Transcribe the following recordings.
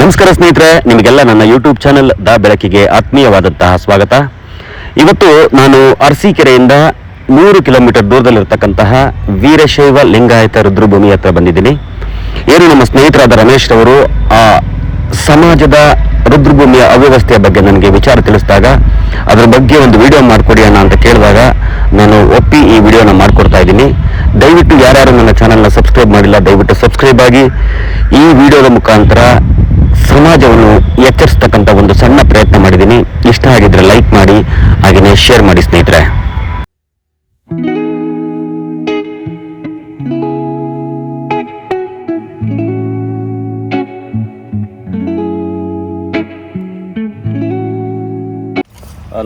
ನಮಸ್ಕಾರ ಸ್ನೇಹಿತರೆ, ನಿಮಗೆಲ್ಲ ನನ್ನ ಯೂಟ್ಯೂಬ್ ಚಾನೆಲ್ ದ ಬೆಳಕಿಗೆ ಆತ್ಮೀಯವಾದಂತಹ ಸ್ವಾಗತ. ಇವತ್ತು ನಾನು ಅರಸೀಕೆರೆಯಿಂದ ನೂರು ಕಿಲೋಮೀಟರ್ ದೂರದಲ್ಲಿರ್ತಕ್ಕಂತಹ ವೀರಶೈವ ಲಿಂಗಾಯತ ರುದ್ರಭೂಮಿ ಹತ್ರ ಬಂದಿದ್ದೀನಿ. ಏನು ನಮ್ಮ ಸ್ನೇಹಿತರಾದ ರಮೇಶ್ ಅವರು ಆ ಸಮಾಜದ ರುದ್ರಭೂಮಿಯ ಅವ್ಯವಸ್ಥೆಯ ಬಗ್ಗೆ ನನಗೆ ವಿಚಾರ ತಿಳಿಸಿದಾಗ, ಅದರ ಬಗ್ಗೆ ಒಂದು ವಿಡಿಯೋ ಮಾಡಿಕೊಡಿ ಅಣ್ಣ ಅಂತ ಕೇಳಿದಾಗ ನಾನು ಒಪ್ಪಿ ಈ ವಿಡಿಯೋನ ಮಾಡಿಕೊಡ್ತಾ ಇದ್ದೀನಿ. ದಯವಿಟ್ಟು ಯಾರ್ಯಾರು ನನ್ನ ಚಾನಲ್ನ ಸಬ್ಸ್ಕ್ರೈಬ್ ಮಾಡಿಲ್ಲ, ದಯವಿಟ್ಟು ಸಬ್ಸ್ಕ್ರೈಬ್ ಆಗಿ ಈ ವಿಡಿಯೋದ ಮುಖಾಂತರ ಸಮಾಜವನ್ನು ಎಚ್ಚರಿಸ್ತಕ್ಕಂಥ ಒಂದು ಸಣ್ಣ ಪ್ರಯತ್ನ ಮಾಡಿದ್ದೀನಿ. ಇಷ್ಟ ಆಗಿದ್ರೆ ಲೈಕ್ ಮಾಡಿ ಹಾಗೆಯೇ ಶೇರ್ ಮಾಡಿ ಸ್ನೇಹಿತರೆ.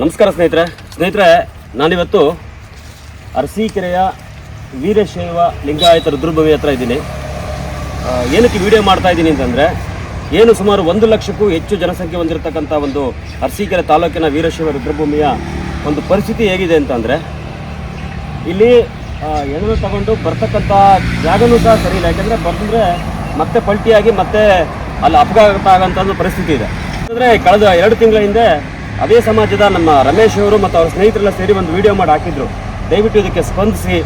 ನಮಸ್ಕಾರ ಸ್ನೇಹಿತರೆ. ಸ್ನೇಹಿತರೆ, ನಾನಿವತ್ತು ಅರಸೀಕೆರೆಯ ವೀರಶೈವ ಲಿಂಗಾಯತ ರುದ್ರಭೂಮಿ ಹತ್ರ ಇದ್ದೀನಿ. ಏನಕ್ಕೆ ವಿಡಿಯೋ ಮಾಡ್ತಾ ಇದ್ದೀನಿ ಅಂತಂದರೆ ಏನು ಸುಮಾರು ಒಂದು ಲಕ್ಷಕ್ಕೂ ಹೆಚ್ಚು ಜನಸಂಖ್ಯೆ ಹೊಂದಿರತಕ್ಕಂಥ ಒಂದು ಅರಸೀಕೆರೆ ತಾಲೂಕಿನ ವೀರಶೈವ ರುದ್ರಭೂಮಿಯ ಒಂದು ಪರಿಸ್ಥಿತಿ ಹೇಗಿದೆ ಅಂತಂದರೆ, ಇಲ್ಲಿ ಎಣ್ಣೆ ತಗೊಂಡು ಬರ್ತಕ್ಕಂಥ ಜಾಗನೂ ಸಹ ಸರಿ ಇಲ್ಲ. ಯಾಕೆಂದರೆ ಬಂದರೆ ಮತ್ತೆ ಪಲ್ಟಿಯಾಗಿ ಮತ್ತೆ ಅಲ್ಲಿ ಅಪಘಾತ ಆಗೋಂಥ ಒಂದು ಪರಿಸ್ಥಿತಿ ಇದೆ. ಅಂದರೆ ಕಳೆದ ಎರಡು ತಿಂಗಳ ಹಿಂದೆ ಅದೇ ಸಮಾಜದ ನಮ್ಮ ರಮೇಶ್ ಅವರು ಮತ್ತು ಅವರ ಸ್ನೇಹಿತರೆಲ್ಲ ಸೇರಿ ಒಂದು ವಿಡಿಯೋ ಮಾಡಿ ಹಾಕಿದ್ರು. ದಯವಿಟ್ಟು ಇದಕ್ಕೆ ಸ್ಪಂದಿಸಿ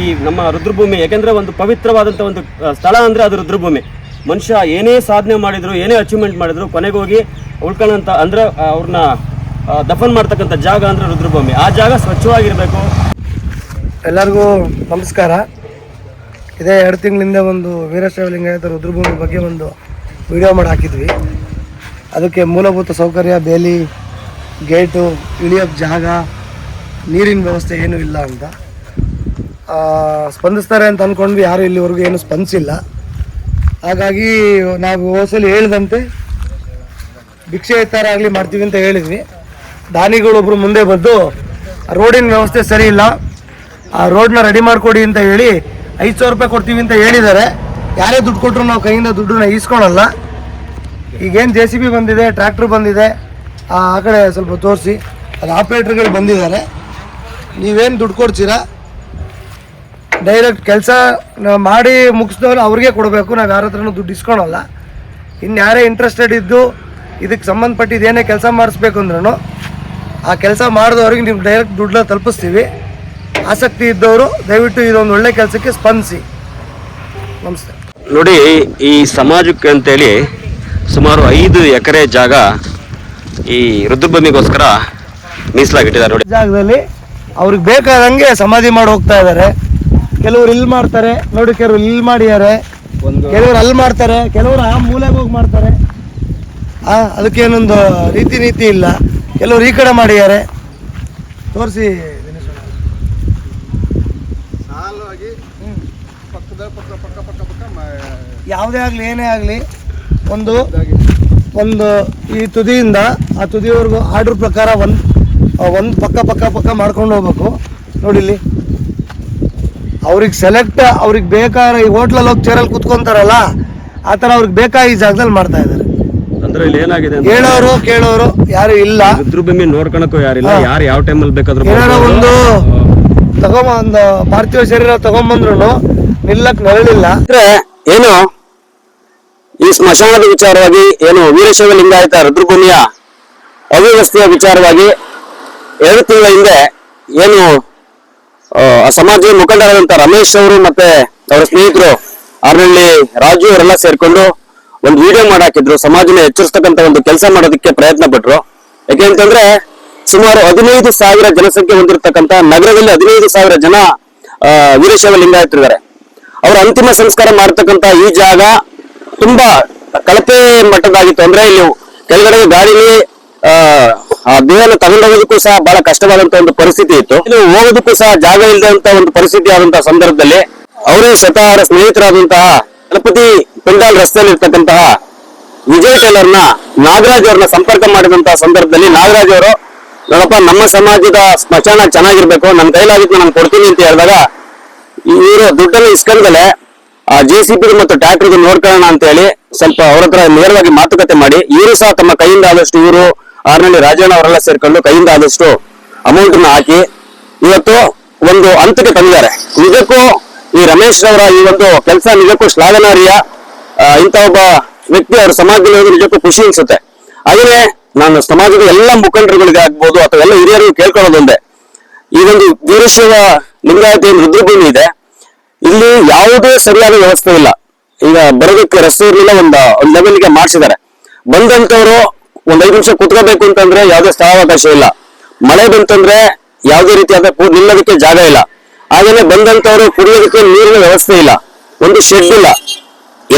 ಈ ನಮ್ಮ ರುದ್ರಭೂಮಿ, ಯಾಕೆಂದರೆ ಒಂದು ಪವಿತ್ರವಾದಂಥ ಒಂದು ಸ್ಥಳ ಅಂದರೆ ಅದು ರುದ್ರಭೂಮಿ. ಮನುಷ್ಯ ಏನೇ ಸಾಧನೆ ಮಾಡಿದ್ರು, ಏನೇ ಅಚೀವ್ಮೆಂಟ್ ಮಾಡಿದ್ರು ಕೊನೆಗೋಗಿ ಉಳ್ಕೊಳ್ಳೋಂಥ ಅಂದ್ರೆ ಅವ್ರನ್ನ ದಫನ್ ಮಾಡ್ತಕ್ಕಂಥ ಜಾಗ ಅಂದರೆ ರುದ್ರಭೂಮಿ. ಆ ಜಾಗ ಸ್ವಚ್ಛವಾಗಿರಬೇಕು. ಎಲ್ಲರಿಗೂ ನಮಸ್ಕಾರ. ಇದೇ ಎರಡು ತಿಂಗಳಿಂದ ಒಂದು ವೀರಶೈವ ಲಿಂಗಾಯತ ರುದ್ರಭೂಮಿ ಬಗ್ಗೆ ಒಂದು ವಿಡಿಯೋ ಮಾಡಿ ಹಾಕಿದ್ವಿ. ಅದಕ್ಕೆ ಮೂಲಭೂತ ಸೌಕರ್ಯ, ಬೇಲಿ, ಗೇಟು ಇಳಿಯೋಕ್ಕೆ ಜಾಗ, ನೀರಿನ ವ್ಯವಸ್ಥೆ ಏನೂ ಇಲ್ಲ ಅಂತ. ಸ್ಪಂದಿಸ್ತಾರೆ ಅಂತ ಅಂದ್ಕೊಂಡ್ವಿ ಯಾರು ಇಲ್ಲಿವರೆಗೂ ಏನು ಸ್ಪಂದಿಸಿಲ್ಲ. ಹಾಗಾಗಿ ನಾವು ಹೋಸಲಿ ಹೇಳಿದಂತೆ ಭಿಕ್ಷೆ ಆಗಲಿ ಮಾಡ್ತೀವಿ ಅಂತ ಹೇಳಿದ್ವಿ. ದಾನಿಗಳೊಬ್ಬರು ಮುಂದೆ ಬಂದು ರೋಡಿನ ವ್ಯವಸ್ಥೆ ಸರಿ ಇಲ್ಲ, ಆ ರೋಡ್ನ ರೆಡಿ ಮಾಡಿಕೊಡಿ ಅಂತ ಹೇಳಿ ಐದು ಸಾವಿರ ರೂಪಾಯಿ ಕೊಡ್ತೀವಿ ಅಂತ ಹೇಳಿದ್ದಾರೆ. ಯಾರೇ ದುಡ್ಡು ಕೊಟ್ಟರು ನಾವು ಕೈಯಿಂದ ದುಡ್ಡನ್ನ ಈಸ್ಕೊಳಲ್ಲ. ಈಗೇನು ಜೆ ಸಿ ಬಿ ಬಂದಿದೆ ಟ್ರ್ಯಾಕ್ಟ್ರ್ ಬಂದಿದೆ, ಆ ಆ ಕಡೆ ಸ್ವಲ್ಪ ತೋರಿಸಿ. ಅದು ಆಪ್ರೇಟ್ರ್ಗಳು ಬಂದಿದ್ದಾರೆ. ನೀವೇನು ದುಡ್ಡು ಕೊಡ್ತೀರಾ? ಡೈರೆಕ್ಟ್ ಕೆಲಸ ಮಾಡಿ ಮುಗಿಸಿದವ್ರು ಅವ್ರಿಗೆ ಕೊಡಬೇಕು. ನಾವು ಯಾರ ಹತ್ರನೂ ದುಡ್ಡು ಇಸ್ಕೊಳಲ್ಲ. ಇನ್ನು ಯಾರೇ ಇಂಟ್ರೆಸ್ಟೆಡ್ ಇದ್ದು ಇದಕ್ಕೆ ಸಂಬಂಧಪಟ್ಟಿದ್ದು ಏನೇ ಕೆಲಸ ಮಾಡಿಸ್ಬೇಕು ಅಂದ್ರೂ ಆ ಕೆಲಸ ಮಾಡಿದವ್ರಿಗೆ ನೀವು ಡೈರೆಕ್ಟ್ ದುಡ್ಡನ್ನ ತಲುಪಿಸ್ತೀವಿ. ಆಸಕ್ತಿ ಇದ್ದವರು ದಯವಿಟ್ಟು ಇದೊಂದು ಒಳ್ಳೆ ಕೆಲಸಕ್ಕೆ ಸ್ಪಂದಿಸಿ. ನಮಸ್ತೆ. ನೋಡಿ ಈ ಸಮಾಜಕ್ಕೆ ಅಂತೇಳಿ ಸುಮಾರು ಐದು ಎಕರೆ ಜಾಗ ಈ ರುದ್ರಭೂಮಿಗೋಸ್ಕರ ಮೀಸಲಾಗಿಟ್ಟಿದ್ದಾರೆ. ನೋಡಿ. ಜಾಗದಲ್ಲಿ ಅವ್ರಿಗೆ ಬೇಕಾದಂಗೆ ಸಮಾಧಿ ಮಾಡಿ ಹೋಗ್ತಾ ಇದ್ದಾರೆ. ಕೆಲವರು ಇಲ್ಲಿ ಮಾಡ್ತಾರೆ. ನೋಡಿ ಕೆಲವರು ಇಲ್ಲಿ ಮಾಡಿದ್ದಾರೆ. ಕೆಲವರು ಅಲ್ಲಿ ಮಾಡ್ತಾರೆ. ಕೆಲವರು ಆ ಮೂಲೆಗೆ ಹೋಗಿ ಮಾಡ್ತಾರೆ. ಆ ಅದಕ್ಕೇನೊಂದು ರೀತಿ ನೀತಿ ಇಲ್ಲ. ಕೆಲವರು ಈ ಕಡೆ ಮಾಡಿದ್ದಾರೆ. ತೋರಿಸಿ ಯಾವುದೇ ಆಗಲಿ ಏನೇ ಆಗಲಿ ಒಂದು ಒಂದು ಈ ತುದಿಯಿಂದ ಆ ತುದಿಯವರೆಗೂ ಆರ್ಡ್ರ್ ಪ್ರಕಾರ ಒಂದು ಒಂದು ಪಕ್ಕ ಪಕ್ಕ ಪಕ್ಕ ಮಾಡ್ಕೊಂಡು ಹೋಗ್ಬೇಕು. ನೋಡಿ ಇಲ್ಲಿ ಅವ್ರಿಗೆ ಸೆಲೆಕ್ಟ್ ಅವ್ರಿಗೆ ಬೇಕಾದ ಈ ಹೋಟ್ಲಲ್ಲಿ ಹೋಗಿ ಚೇರಲ್ಲಿ ಕುತ್ಕೊಂತಾರಲ್ಲ ಆ ಥರ ಅವ್ರಿಗೆ ಬೇಕಾ ಈ ಜಾಗದಲ್ಲಿ ಮಾಡ್ತಾ ಇದ್ದಾರೆ. ಅಂದ್ರೆ ಇಲ್ಲಿ ಏನಾಗಿದೆ ಅಂದ್ರೆ ಹೇಳೋರು ಕೇಳೋರು ಯಾರು ಇಲ್ಲ. ರುದ್ರಭೂಮಿ ನೋಡ್ಕೊಳಕ್ಕೂ ಯಾರಿಲ್ಲ. ಯಾರು ಯಾವ ಟೈಮಲ್ಲಿ ಬೇಕಾದ್ರೂ ಏನಾರ ಒಂದು ತಗೊಂಬ ಒಂದು ಪಾರ್ಥಿವ ಶರೀರ ತಗೊಂಬಂದ್ರು ನಿಲ್ಲಕ್ ನೆರಳಿಲ್ಲ. ಅಂದ್ರೆ ಏನು ಈ ಸ್ಮಶಾನದ ವಿಚಾರವಾಗಿ ಏನು ವೀರಶೈವ ಲಿಂಗಾಯತ ರುದ್ರಭೂಮಿಯ ಅವ್ಯವಸ್ಥೆಯ ವಿಚಾರವಾಗಿ ಎರಡು ತಿಂಗಳ ಹಿಂದೆ ಏನು ಸಮಾಜದ ಮುಖಂಡರಾದಂತ ರಮೇಶ್ ಅವರು ಮತ್ತೆ ಅವರ ಸ್ನೇಹಿತರು ಆರ್ನಳ್ಳಿ ರಾಜು ಅವರೆಲ್ಲ ಸೇರ್ಕೊಂಡು ಒಂದು ವಿಡಿಯೋ ಮಾಡಾಕಿದ್ರು. ಸಮಾಜನ ಎಚ್ಚರಿಸ್ತಕ್ಕಂತ ಒಂದು ಕೆಲಸ ಮಾಡೋದಕ್ಕೆ ಪ್ರಯತ್ನ ಪಟ್ರು. ಯಾಕೆಂತಂದ್ರೆ ಸುಮಾರು ಹದಿನೈದು ಸಾವಿರ ಜನಸಂಖ್ಯೆ ಹೊಂದಿರತಕ್ಕಂತ ನಗರದಲ್ಲಿ ಹದಿನೈದು ಸಾವಿರ ಜನ ವೀರಶೈವ ಲಿಂಗಾಯತರಿದ್ದಾರೆ ಅವರ ಅಂತಿಮ ಸಂಸ್ಕಾರ ಮಾಡತಕ್ಕಂತ ಈ ಜಾಗ ತುಂಬಾ ಕಳಪೆ ಮಟ್ಟದಾಗಿತ್ತು ಅಂದ್ರೆ ಇಲ್ಲಿ ಕೆಳಗಡೆ ಗಾಡಿಲಿ ಆ, ದೇಹನ ತಗೊಂಡೋಗೋದಕ್ಕೂ ಸಹ ಬಹಳ ಕಷ್ಟವಾದಂತ ಒಂದು ಪರಿಸ್ಥಿತಿ ಇತ್ತು. ಇದು ಹೋಗೋದಕ್ಕೂ ಸಹ ಜಾಗ ಇಲ್ಲದಂತ ಒಂದು ಪರಿಸ್ಥಿತಿ ಆದಂತಹ ಸಂದರ್ಭದಲ್ಲಿ ಅವರೇ ಸ್ವತಃ ಅವರ ಸ್ನೇಹಿತರಾದಂತಹ ಗಣಪತಿ ಪೆಂಡಾಲ್ ರಸ್ತೆಯಲ್ಲಿ ಇರ್ತಕ್ಕಂತಹ ವಿಜಯ್ ಟೇಲರ್ನ ನಾಗರಾಜ್ ಅವ್ರನ್ನ ಸಂಪರ್ಕ ಮಾಡಿದಂತಹ ಸಂದರ್ಭದಲ್ಲಿ ನಾಗರಾಜ್ ಅವರು ನೋಡಪ್ಪ ನಮ್ಮ ಸಮಾಜದ ಸ್ಮಶಾನ ಚೆನ್ನಾಗಿರ್ಬೇಕು ನನ್ನ ಕೈಲಾಗಿದ್ದು ನಾನು ಕೊಡ್ತೀನಿ ಅಂತ ಹೇಳಿದಾಗ ಇವರು ದುಡ್ಡನ್ನು ಇಸ್ಕೊಂಡ್ಮೇಲೆ ಆ ಜೆ ಸಿ ಪಿ ಮತ್ತು ಟ್ರ್ಯಾಕ್ಟರ್ ನೋಡ್ಕೊಳ್ಳೋಣ ಅಂತ ಹೇಳಿ ಸ್ವಲ್ಪ ಅವ್ರ ಹತ್ರ ನೇರವಾಗಿ ಮಾತುಕತೆ ಮಾಡಿ ಇವರು ಸಹ ತಮ್ಮ ಕೈಯಿಂದ ಆದಷ್ಟು ಇವರು ಆರ್ನಳ್ಳಿ ರಾಜಣ್ಣ ಅವರೆಲ್ಲ ಸೇರ್ಕೊಂಡು ಕೈಯಿಂದ ಆದಷ್ಟು ಅಮೌಂಟ್ನ ಹಾಕಿ ಇವತ್ತು ಒಂದು ಹಂತಕ್ಕೆ ತಂದಿದ್ದಾರೆ. ನಿಜಕ್ಕೂ ಈ ರಮೇಶ್ ಅವರ ಈ ಒಂದು ಕೆಲಸ ನಿಜಕ್ಕೂ ಶ್ಲಾಘನಾರ್ಯ ಇಂಥ ಒಬ್ಬ ವ್ಯಕ್ತಿ ಅವ್ರ ಸಮಾಜದಲ್ಲಿ ನಿಜಕ್ಕೂ ಖುಷಿ ಅನ್ಸುತ್ತೆ. ಹಾಗೆಯೇ ನಾನು ಸಮಾಜದ ಎಲ್ಲ ಮುಖಂಡರುಗಳಿಗೆ ಆಗ್ಬೋದು ಅಥವಾ ಎಲ್ಲ ಹಿರಿಯರಿಗೂ ಕೇಳ್ಕೊಳ್ಳೋದೊಂದೇ ಒಂದು. ವೀರಶೈವ ಲಿಂಗಾಯತ ಏನು ರುದ್ರಭೂಮಿ ಇದೆ. ಇಲ್ಲಿ ಯಾವುದೇ ಸರಿಯಾದ ವ್ಯವಸ್ಥೆ ಇಲ್ಲ. ಈಗ ಬರೋದಕ್ಕೆ ರಸ್ತೆ ಇರಲಿಲ್ಲ ಒಂದು ಒಂದು ಲೆವೆಲ್ಗೆ ಮಾಡಿಸಿದ್ದಾರೆ. ಬಂದಂತವ್ರು ಒಂದ್ ಐದು ನಿಮಿಷ ಕುತ್ಕೋಬೇಕು ಅಂತಂದ್ರೆ ಯಾವುದೇ ಸ್ಥಳಾವಕಾಶ ಇಲ್ಲ. ಮಳೆ ಬಂತಂದ್ರೆ ಯಾವುದೇ ರೀತಿಯಾದ ನಿಲ್ಲೋದಕ್ಕೆ ಜಾಗ ಇಲ್ಲ. ಹಾಗೇನೆ ಬಂದಂತವರು ಕುಡಿಯೋದಕ್ಕೆ ನೀರಿನ ವ್ಯವಸ್ಥೆ ಇಲ್ಲ. ಒಂದು ಶೆಡ್ ಇಲ್ಲ.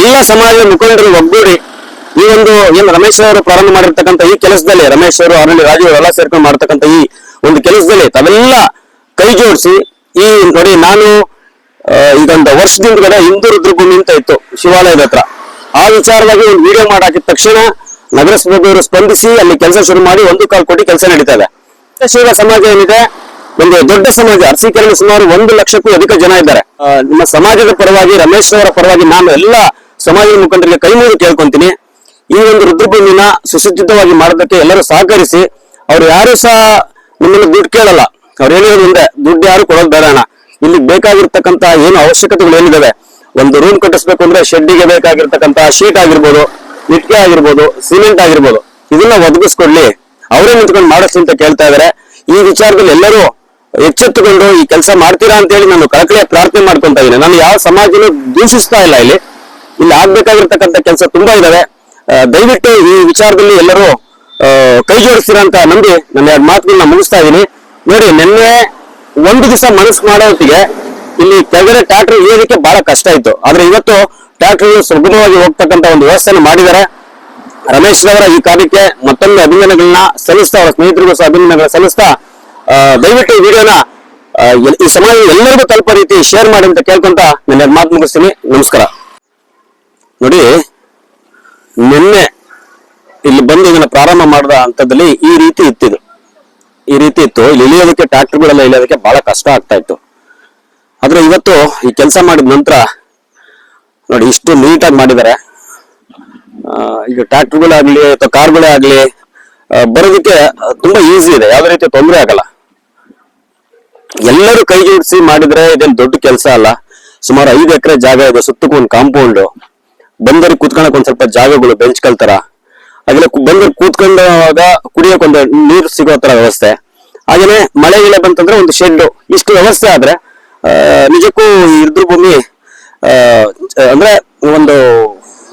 ಎಲ್ಲ ಸಮಾಜದ ಮುಖಂಡರು ಒಗ್ಗೂಡಿ ಈ ಒಂದು ಏನು ರಮೇಶ್ ಅವರು ಪ್ರಾರಂಭ ಮಾಡಿರ್ತಕ್ಕಂಥ ಈ ಕೆಲಸದಲ್ಲಿ, ರಮೇಶ್ ಅವರು ಅರಣ್ಯ ರಾಜು ಎಲ್ಲ ಸೇರ್ಕೊಂಡು ಮಾಡ್ತಕ್ಕಂಥ ಈ ಒಂದು ಕೆಲಸದಲ್ಲಿ ತಾವೆಲ್ಲ ಕೈ ಜೋಡಿಸಿ ಈ ನೋಡಿ ನಾನು ಇದೊಂದು ವರ್ಷದಿಂದ ಹಿಂದೂ ರುದ್ರಭೂಮಿ ಅಂತ ಇತ್ತು ಶಿವಾಲಯದ ಹತ್ರ. ಆ ವಿಚಾರವಾಗಿ ಒಂದು ವಿಡಿಯೋ ಮಾಡಾಕಿದ ತಕ್ಷಣ ನಗರಸಭೆಯವರು ಸ್ಪಂದಿಸಿ ಅಲ್ಲಿ ಕೆಲಸ ಶುರು ಮಾಡಿ ಒಂದು ಕಾಲ್ ಕೋಟಿ ಕೆಲಸ ನಡೀತಾ ಇದೆ. ಶಿವ ಸಮಾಜ ಏನಿದೆ, ಒಂದು ದೊಡ್ಡ ಸಮಾಜ ಅರಸೀಕೆರೆಯಲ್ಲಿ ಸುಮಾರು ಒಂದು ಲಕ್ಷಕ್ಕೂ ಅಧಿಕ ಜನ ಇದ್ದಾರೆ. ನಿಮ್ಮ ಸಮಾಜದ ಪರವಾಗಿ ರಮೇಶ್ ಅವರ ಪರವಾಗಿ ನಾನು ಎಲ್ಲ ಸಮಾಜದ ಮುಖಂಡರಿಗೆ ಕೈ ಕೇಳ್ಕೊಂತೀನಿ. ಈ ಒಂದು ರುದ್ರಭೂಮಿನ ಸುಸಜ್ಜಿತವಾಗಿ ಮಾಡೋದಕ್ಕೆ ಎಲ್ಲರೂ ಸಹಕರಿಸಿ, ಅವ್ರು ಯಾರು ಸಹ ನಿಮ್ಮನ್ನು ದುಡ್ಡು ಕೇಳಲ್ಲ. ಅವ್ರು ಹೇಳಿರೋದು ಮುಂದೆ, ದುಡ್ಡು ಯಾರು ಕೊಡೋದು ಬೇಡ ಅಣ್ಣ. ಇಲ್ಲಿ ಬೇಕಾಗಿರ್ತಕ್ಕಂತ ಏನು ಅವಶ್ಯಕತೆಗಳು ಏನಿದಾವೆ? ಒಂದು ರೂಮ್ ಕಟ್ಟಿಸ್ಬೇಕು ಅಂದ್ರೆ ಶೆಡ್ಡಿಗೆ ಬೇಕಾಗಿರ್ತಕ್ಕಂತ ಶೀಟ್ ಆಗಿರ್ಬೋದು ಇಟ್ಕೆ ಆಗಿರ್ಬೋದು ಸಿಮೆಂಟ್ ಆಗಿರ್ಬೋದು, ಇದನ್ನ ಒದಗಿಸ್ಕೊಡ್ಲಿ. ಅವರೇ ನಿಂತ್ಕೊಂಡು ಮಾಡಿಸ್ಲಿ ಅಂತ ಕೇಳ್ತಾ ಇದಾರೆ. ಈ ವಿಚಾರದಲ್ಲಿ ಎಲ್ಲರೂ ಎಚ್ಚೆತ್ತುಕೊಂಡು ಈ ಕೆಲಸ ಮಾಡ್ತೀರಾ ಅಂತ ಹೇಳಿ ನಾನು ಕಳಕಳಿಯ ಪ್ರಾರ್ಥನೆ ಮಾಡ್ಕೊಂತ ಇದ್ದೀನಿ. ನಾನು ಯಾವ ಸಮಾಜನೂ ದೂಷಿಸ್ತಾ ಇಲ್ಲ ಇಲ್ಲಿ. ಇಲ್ಲಿ ಆಗ್ಬೇಕಾಗಿರ್ತಕ್ಕಂಥ ಕೆಲಸ ತುಂಬಾ ಇದಾವೆ. ದಯವಿಟ್ಟು ಈ ವಿಚಾರದಲ್ಲಿ ಎಲ್ಲರೂ ಕೈ ಜೋಡಿಸ್ತೀರಾ ನಂಬಿ ನನ್ನ ಎರಡು ಮಾತುಗಳನ್ನ ಮುಗಿಸ್ತಾ ಇದ್ದೀನಿ. ನೋಡಿ, ನಿನ್ನೆ ಒಂದು ದಿವಸ ಮನಸ್ಸು ಮಾಡೋ ಹೊತ್ತಿಗೆ ಇಲ್ಲಿ ಕೆಳಗಡೆ ಟ್ರ್ಯಾಕ್ಟರ್ ಇಳಿಯೋದಕ್ಕೆ ಬಹಳ ಕಷ್ಟ ಇತ್ತು. ಆದ್ರೆ ಇವತ್ತು ಟ್ರ್ಯಾಕ್ಟರ್ ಸುಲಭವಾಗಿ ಹೋಗ್ತಕ್ಕಂತ ಒಂದು ವ್ಯವಸ್ಥೆಯನ್ನು ಮಾಡಿದ್ದಾರೆ. ರಮೇಶ್ ರವರ ಈ ಕಾರ್ಯಕ್ಕೆ ಮತ್ತೊಮ್ಮೆ ಅಭಿನಂದನೆಗಳನ್ನ ಸಲ್ಲಿಸ್ತಾ, ಅವರ ಸ್ನೇಹಿತರಿಗೂ ಸಹ ಅಭಿನಂದನೆಗಳ ಸಲ್ಲಿಸ್ತಾ ದಯವಿಟ್ಟು ಈ ವಿಡಿಯೋನ ಈ ಸಮಾಜ ಎಲ್ಲರಿಗೂ ತಲುಪೋ ರೀತಿ ಶೇರ್ ಮಾಡಿ ಅಂತ ಕೇಳ್ಕೊಂತ ನನ್ನ ಮಾತು ಮುಗಿಸ್ತೀನಿ. ನಮಸ್ಕಾರ. ನೋಡಿ, ನಿನ್ನೆ ಇಲ್ಲಿ ಬಂದು ಇದನ್ನ ಪ್ರಾರಂಭ ಮಾಡಿದ ಹಂತದಲ್ಲಿ ಈ ರೀತಿ ಇತ್ತಿದು. ಈ ರೀತಿ ಇತ್ತು. ಇಲ್ಲಿ ಇಳಿಯೋದಕ್ಕೆ ಟ್ರ್ಯಾಕ್ಟರ್ಗಳೆಲ್ಲ ಇಳಿಯೋದಕ್ಕೆ ಬಹಳ ಕಷ್ಟ ಆಗ್ತಾ ಇತ್ತು. ಆದ್ರೆ ಇವತ್ತು ಈ ಕೆಲಸ ಮಾಡಿದ ನಂತರ ನೋಡಿ ಇಷ್ಟು ನೀಟಾಗಿ ಮಾಡಿದ್ದಾರೆ. ಈಗ ಈಗ ಟ್ರ್ಯಾಕ್ಟರ್ಗಳಾಗ್ಲಿ ಅಥವಾ ಕಾರ್ಗಳೇ ಆಗಲಿ ಬರೋದಕ್ಕೆ ತುಂಬಾ ಈಸಿ ಇದೆ. ಯಾವುದೇ ರೀತಿ ತೊಂದರೆ ಆಗಲ್ಲ. ಎಲ್ಲರೂ ಕೈ ಜೋಡಿಸಿ ಮಾಡಿದ್ರೆ ಇದೇನು ದೊಡ್ಡ ಕೆಲಸ ಅಲ್ಲ. ಸುಮಾರು ಐದು ಎಕರೆ ಜಾಗ ಇದೆ ಸುತ್ತಕ್ಕೂ ಒಂದು ಕಾಂಪೌಂಡ್ ಬಂದರು ಕೂತ್ಕೊಳಕ್ ಒಂದ್ ಸ್ವಲ್ಪ ಜಾಗಗಳು ಬೆಂಚ್ ಕಲ್ತರ ಹಾಗೆಲ್ಲ ಬಂದರು ಕೂತ್ಕೊಂಡಾಗ ಕುಡಿಯೋಕೆ ಒಂದು ನೀರು ಸಿಗೋ ತರ ವ್ಯವಸ್ಥೆ. ಹಾಗೇನೆ ಮಳೆ ಗಿಳೆ ಬಂತಂದ್ರೆ ಒಂದು ಶೆಡ್ ಇಷ್ಟು ವ್ಯವಸ್ಥೆ ಆದ್ರೆ ನಿಜಕ್ಕೂ ಇದ್ರ ಆ, ಅಂದ್ರೆ ಒಂದು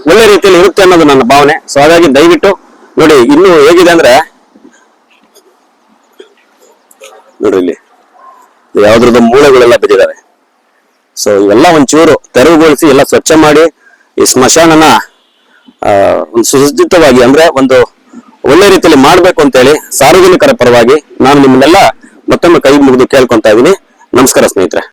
ಒಳ್ಳೆ ರೀತಿಯಲ್ಲಿ ಇರುತ್ತೆ ಅನ್ನೋದು ನನ್ನ ಭಾವನೆ. ಸೊ ಹಾಗಾಗಿ ದಯವಿಟ್ಟು ನೋಡಿ, ಇನ್ನು ಹೇಗಿದೆ ಅಂದ್ರೆ ನೋಡ್ರಿ ಇಲ್ಲಿ. ಯಾವ್ದ್ರದ್ದು ಮೂಳೆಗಳೆಲ್ಲ ಬಿದ್ದಿದಾವೆ. ಸೊ ಇವೆಲ್ಲ ಒಂಚೂರು ತೆರವುಗೊಳಿಸಿ, ಎಲ್ಲ ಸ್ವಚ್ಛ ಮಾಡಿ, ಈ ಸ್ಮಶಾನನ ಒಂದು ಸುಸಜ್ಜಿತವಾಗಿ ಅಂದ್ರೆ ಒಂದು ಒಳ್ಳೆ ರೀತಿಯಲ್ಲಿ ಮಾಡ್ಬೇಕು ಅಂತೇಳಿ ಸಾರ್ವಜನಿಕರ ಪರವಾಗಿ ನಾನು ನಿಮ್ಮನ್ನೆಲ್ಲ ಮತ್ತೊಮ್ಮೆ ಕೈ ಮುಗಿದು ಕೇಳ್ಕೊಂತ ಇದ್ದೀನಿ. ನಮಸ್ಕಾರ ಸ್ನೇಹಿತರೆ.